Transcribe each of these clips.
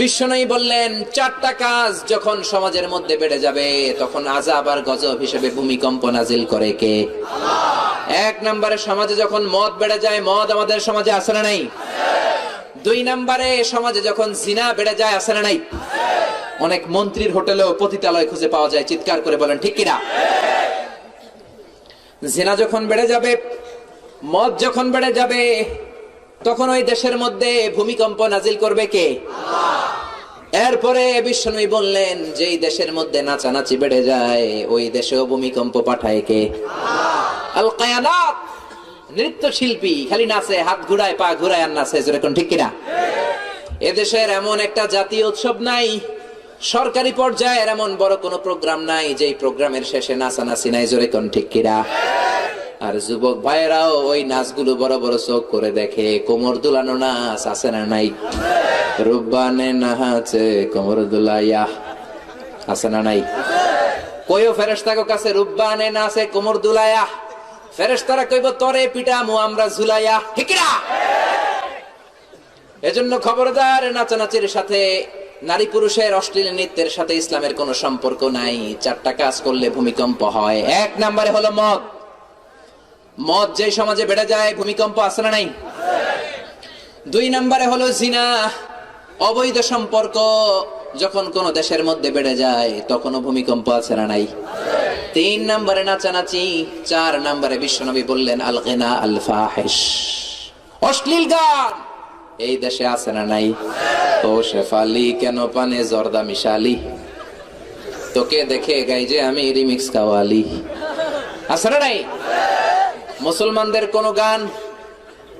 বিশ্বনয়ী বললেন, চারটা কাজ যখন সমাজের মধ্যে বেড়ে যাবে, তখন আজাব আর গজব হিসেবে ভূমিকম্প নাজিল করে কে? এক নম্বরে সমাজে যখন মদ বেড়ে যায়, মদ আমাদের সমাজে আসে না নাই? দুই নম্বরে সমাজে যখন জিনা বেড়ে যায় আসে না নাই? অনেক মন্ত্রীর হোটেলেও পতিতালয় খুঁজে পাওয়া যায়, চিৎকার করে বলেন, ঠিক কিনা জিনা যখন বেড়ে যাবে, মদ যখন বেড়ে যাবে, তখন ওই দেশের মধ্যে ভূমিকম্প নাজিল করবে কে? এরপরে বিশ্বনবী বললেন, যেই দেশের মধ্যে নাচানাচি বেড়ে যায়, ওই দেশেও ভূমিকম্প পাঠায় কে? নৃত্য শিল্পী খালি নাচে, হাত ঘুরায়, পা ঘুরায় আর নাচে যেরকম ঠিক কিনা? এদেশের এমন একটা জাতীয় উৎসব নাই, সরকারি পর্যায়ের এমন বড় কোনো প্রোগ্রাম নাই, যেই প্রোগ্রামের শেষে নাচানাচি নাই, জোরে কোন ঠিক কিনা? আর যুবক ভাইয়েরাও ওই নাচগুলো বড় বড় চোখ করে দেখে। কোমর দুলানো নাচ আছে না নাই? রুব্বানে নাহাচে কোমর দুলাইয়া আছে না নাই? কইও ফেরেশতাকে কাছে রুব্বানে নাচে, কোমর দুলাইয়া। ফেরেশতারা কইব, তরে পিটামু, আমরা ঝুলাইয়া। ঠিক না এজন্য খবরদার, নাচানাচির সাথে, নারী পুরুষের অশ্লীল নৃত্যের সাথে ইসলামের কোনো সম্পর্ক নাই। চারটা কাজ করলে ভূমিকম্প হয়। এক নম্বরে হলো মদ। মদ যে সমাজে বেড়ে যায়, ভূমিকম্প আসে না নাই? দুই নম্বরে হলো জিনা। অবৈধ সম্পর্ক যখন কোন দেশের মধ্যে বেড়ে যায়, তখনও ভূমিকম্প আছে না নাই? তিন নম্বরে নাচানাচি, চার নম্বরে বিশ্বনবী বললেন আল গেনা আল অশ্লীল গান, এই দেশে আছে না নাই? ও শেফালি, কেন পানে জর্দা মিশালি? তোকে দেখে গাই যে আমি রিমিক্স কাওয়ালি আছে না নাই? মুসলমানদের কোন গান,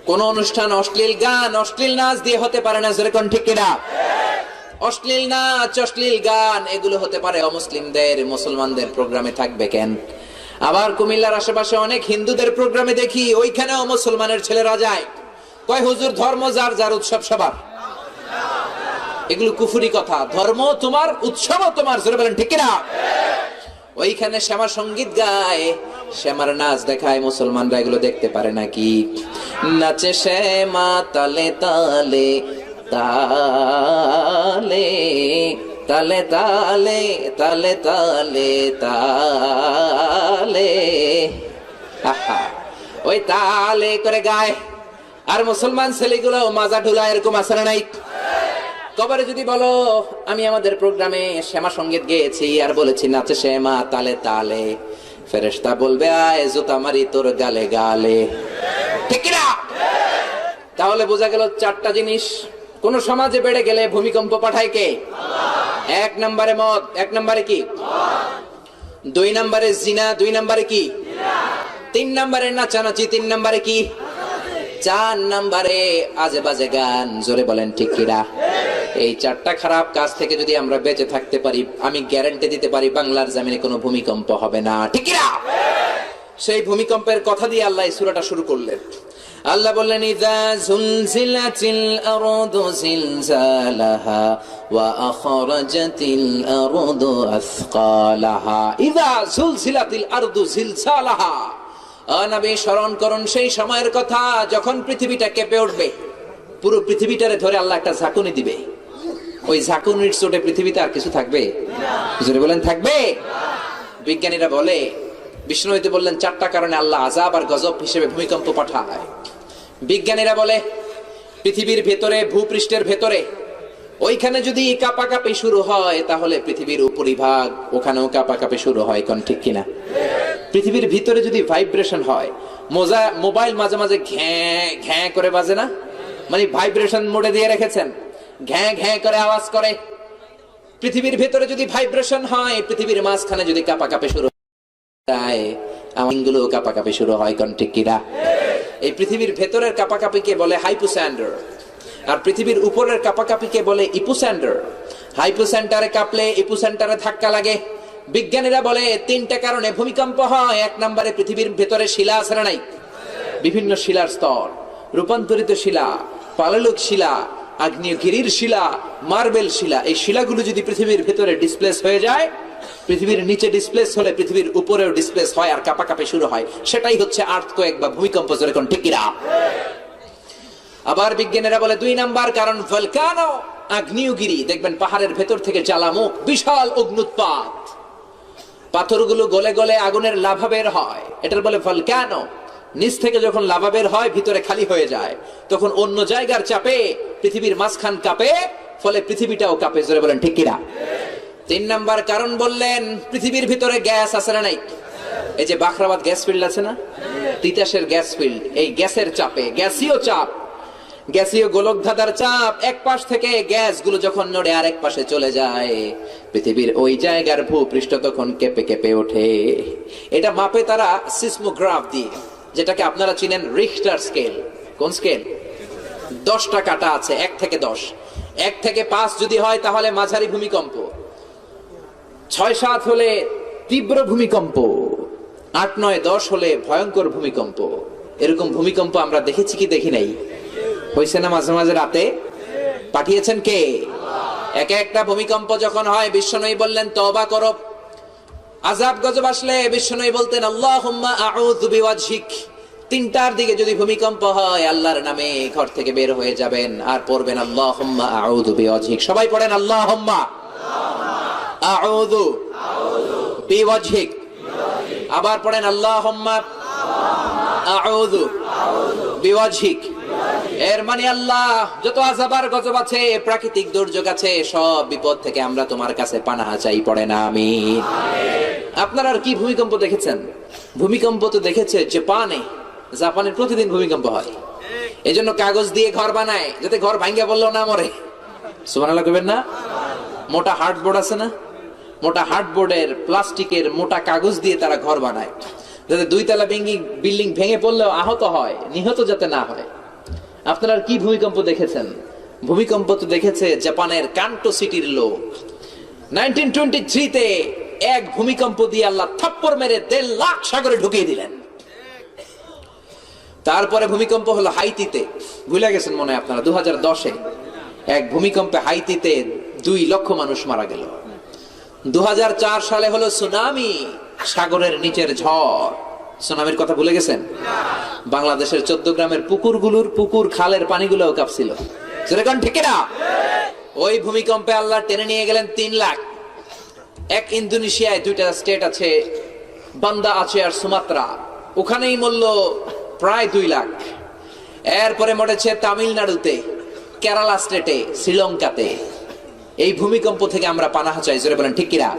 কোন অনুষ্ঠান অশ্লীল গান, অশ্লীল নাচ দিয়ে হতে পারে না যেরকম ঠিক কিনা? অশ্লীল নাচ, অশ্লীল গান, এগুলো হতে পারে অমুসলিমদের, মুসলমানদের প্রোগ্রামে থাকবে কেন? আবার কুমিল্লার আশেপাশে অনেক হিন্দুদের প্রোগ্রামে দেখি, ওইখানেও মুসলমানের ছেলেরা যায়। কয়, হুজুর, ধর্ম যার যার উৎসব সবার। এগুলো কুফুরি কথা। ধর্ম তোমার, উৎসবও তোমার, জোরে বলেন ঠিক কিনা? ওইখানে শ্যামা সংগীত গায় শ্যামার নাচ দেখায়, মুসলমানরা এগুলো দেখতে পারে নাকি? নাচে শ্যামা তালে তালে তালে তালে তালে তালে তালে তালে। ওই তালে করে গায়। আর মুসলমান ছেলেগুলো মাজা ঢুলা এরকম না নাই? কবারে যদি বলো, আমি আমাদের প্রোগ্রামে শ্যামা সংগীত গেয়েছি আর বলেছি, নাচে শ্যামা তালে তালে। ফেরেশতা বলবে, আয় জুতা মারি তোর গালে গালে। ঠিক না তাহলে বোঝা গেল চারটা জিনিস। কোন সমাজে বেড়ে গেলে ভূমিকম্প পাঠায় কে? এক নম্বরে মদ, এক নম্বরে কি? দুই নম্বরে জিনা, দুই নম্বরে কি? তিন নম্বরে নাচানাচি, তিন নম্বরে কি? চার নম্বরে আজে বাজে গান, জোরে বলেন, ঠিক কিরা এই চারটা খারাপ কাজ থেকে যদি আমরা বেঁচে থাকতে পারি, আমি গ্যারান্টি দিতে পারি বাংলার জামিনে কোনো ভূমিকম্প হবে না। ঠিক কিরা সেই ভূমিকম্পের কথা দিয়ে আল্লাহ সূরাটা শুরু করলেন। আল্লাহ বললেন, ইদা জুলজিলাতিল আরদু জিলজালাহা ওয়া আখরাজাতিল আরদু আসকালাহা। ইদা জুলজিলাতিল আরদু জিলজালাহা। নবী, স্মরণ করুন, সেই সময়ের কথা যখন পৃথিবীটা কেঁপে উঠবে, পুরো পৃথিবীটারে ধরে আল্লাহ একটা ঝাঁকুনি দিবে। ওই ঝাঁকুনির চোটে পৃথিবীতে আর কিছু থাকবে? বলেন, থাকবে। বিজ্ঞানীরা বলে বিষ্ণুতে বললেন, চারটা কারণে আল্লাহ আজাব আর গজব হিসেবে ভূমিকম্প পাঠায়। বিজ্ঞানীরা বলে, পৃথিবীর ভেতরে, ভূপৃষ্ঠের ভেতরে, ওইখানে যদি কাপাকাপি শুরু হয়, তাহলে পৃথিবীর উপরিভাগ ওখানেও কাপাকাপি শুরু হয়, কোন ঠিক কিনা? পৃথিবীর ভিতরে যদি ভাইব্রেশন হয়, মোজা, মোবাইল মাঝে মাঝে ঘ্যাঁ ঘ্যাঁ করে বাজে না? মানে ভাইব্রেশন মোডে দিয়ে রেখেছেন। ঘ্যাঁ ঘ্যাঁ করে আওয়াজ করে। পৃথিবীর ভেতরে যদি ভাইব্রেশন হয়, পৃথিবীর মাঝখানে যদি কাপাকাপি শুরু হয় আমিনগুলো কাপাকাপি শুরু হয়, কোন ঠিক কিনা? এই পৃথিবীর ভেতরের কাপাকাপিকে বলে হাইপোস্যান্ডার? আর পৃথিবীর উপরের কাপাকাপিকে বলে ইপোস্যান্ডার? হাইপোসেন্টারে কাঁপলে ইপোসেন্টারে ধাক্কা লাগে। বিজ্ঞানীরা বলে, তিনটা কারণে ভূমিকম্প হয়। এক নম্বরে পৃথিবীর ভেতরে শিলা আছে না নাই? বিভিন্ন শিলার স্তর। রূপান্তরিত শিলা, পাললুক শিলা আগ্নেয়গিরির শিলা, মার্বেল শিলা, এই শিলাগুলো যদি পৃথিবীর ভেতরে ডিসপ্লেস হয়ে যায়, পৃথিবীর নিচে ডিসপ্লেস হলে পৃথিবীর উপরেও ডিসপ্লেস হয় আর কাঁপাকাঁপি শুরু হয়। সেটাই হচ্ছে আর্থকোয়েক বা ভূমিকম্প যেরকম ঠিকিরা আবার বিজ্ঞানীরা বলে, দুই নাম্বার কারণ ভলকানো আগ্নেয়গিরি। দেখবেন পাহাড়ের ভেতর থেকে জ্বালামুখ বিশাল অগ্নুৎপাত। পাথরগুলো গলে গলে আগুনের লাভা বের হয়। এটার বলে ফল কেন নিচ থেকে যখন লাভা বের হয়, ভিতরে খালি হয়ে যায়। তখন অন্য জায়গার চাপে পৃথিবীর মাঝখান কাঁপে, ফলে পৃথিবীটাও কাঁপে, জোরে বলেন, ঠিক কিনা? তিন নাম্বার কারণ বললেন, পৃথিবীর ভিতরে গ্যাস আছে না নাই? এই যে বাখরাবাদ গ্যাস ফিল্ড আছে না? তিতাসের গ্যাস ফিল্ড, এই গ্যাসের চাপে, গ্যাসীয় চাপ। গ্যাসীয় গোলকধাঁধার চাপ, এক পাশ থেকে গ্যাসগুলো যখন নড়ে আরেক পাশে চলে যায়, পৃথিবীর ওই জায়গার ভূপৃষ্ঠ তখন কেঁপে কেঁপে ওঠে। এটা মাপে তারা সিসমোগ্রাফ দিয়ে। যেটাকে আপনারা চিনেন রিখটার স্কেল কোন স্কেল দশটা কাটা আছে, এক থেকে দশ। এক থেকে পাঁচ যদি হয়, তাহলে মাঝারি ভূমিকম্প। ছয় সাত হলে তীব্র ভূমিকম্প। আট নয় দশ হলে ভয়ঙ্কর ভূমিকম্প। এরকম ভূমিকম্প আমরা দেখেছি কি দেখি নাই? হয়েছে না মাঝে মাঝে রাতে? পাঠিয়েছেন কে? এক একটা ভূমিকম্প যখন হয় বিশ্ব বিশ্বনয়ী বললেন তবা করো আজাব গজব আসলে বিশ্বনয়ী বলতেন আল্লাহ বিওয়াজহিক। তিনটার দিকে যদি ভূমিকম্প হয়, আল্লাহর নামে ঘর থেকে বের হয়ে যাবেন, আর পড়বেন আল্লাহ আউযু বিওয়াজহিক। সবাই পড়েন আল্লাহ আউযু বিওয়াজহিক। আবার পড়েন আল্লাহ আউযু বিওয়াজহিক। এর মানে আল্লাহ, যত আজাবার গজব আছে, প্রাকৃতিক দুর্যোগ আছে, সব বিপদ থেকে আমরা তোমার কাছে পানাহা চাই, পড়ে না আমি আপনারা আর কি ভূমিকম্প দেখেছেন? ভূমিকম্প তো দেখেছে জাপানে। জাপানে প্রতিদিন ভূমিকম্প হয়। এই জন্য কাগজ দিয়ে ঘর বানায়, যাতে ঘর ভাঙ্গা বলল না মরে। সুমানাল্লাহ করবেন না? মোটা হার্ডবোর্ড আছে না? মোটা হার্ডবোর্ডের প্লাস্টিকের মোটা কাগজ দিয়ে তারা ঘর বানায়। যাতে দুই তলা বিল্ডিং ভেঙে পড়লেও আহত হয়, নিহত যাতে না হয়। আপনারা কি ভূমিকম্প দেখেছেন? ভূমিকম্প তো দেখেছে জাপানের কান্টো সিটির লোক। নাইনটিন টোয়েন্টি থ্রিতে এক ভূমিকম্প দিয়ে আল্লাহ থাপ্পড় মেরে দেড় লাখ সাগরে ঢুকিয়ে দিলেন। তারপরে ভূমিকম্প হলো হাইতিতে। ভুলে গেছেন মনে হয় আপনারা দু হাজার দশে এক ভূমিকম্পে হাইতিতে দুই লক্ষ মানুষ মারা গেল। দু হাজার চার সালে হলো সুনামি, সাগরের নিচের ঝড়। সুনামির কথা ভুলে গেছেন? বাংলাদেশের চোদ্দ গ্রামের পুকুরগুলোর পুকুর খালের পানিগুলোও কাঁপছিল। যেরকম ঠিক না ওই ভূমিকম্পে আল্লাহ টেনে নিয়ে গেলেন তিন লাখ। এক ইন্দোনেশিয়ায় দুইটা স্টেট আছে, বান্দা আছে আর সুমাত্রা। ওখানেই মূল্য প্রায় দুই লাখ। এরপরে মরেছে তামিলনাড়ুতে, কেরালা স্টেটে, শ্রীলঙ্কাতে। এই ভূমিকম্প থেকে আমরা পানাহা চাই। জোরে বলেন, ঠিক কিনা?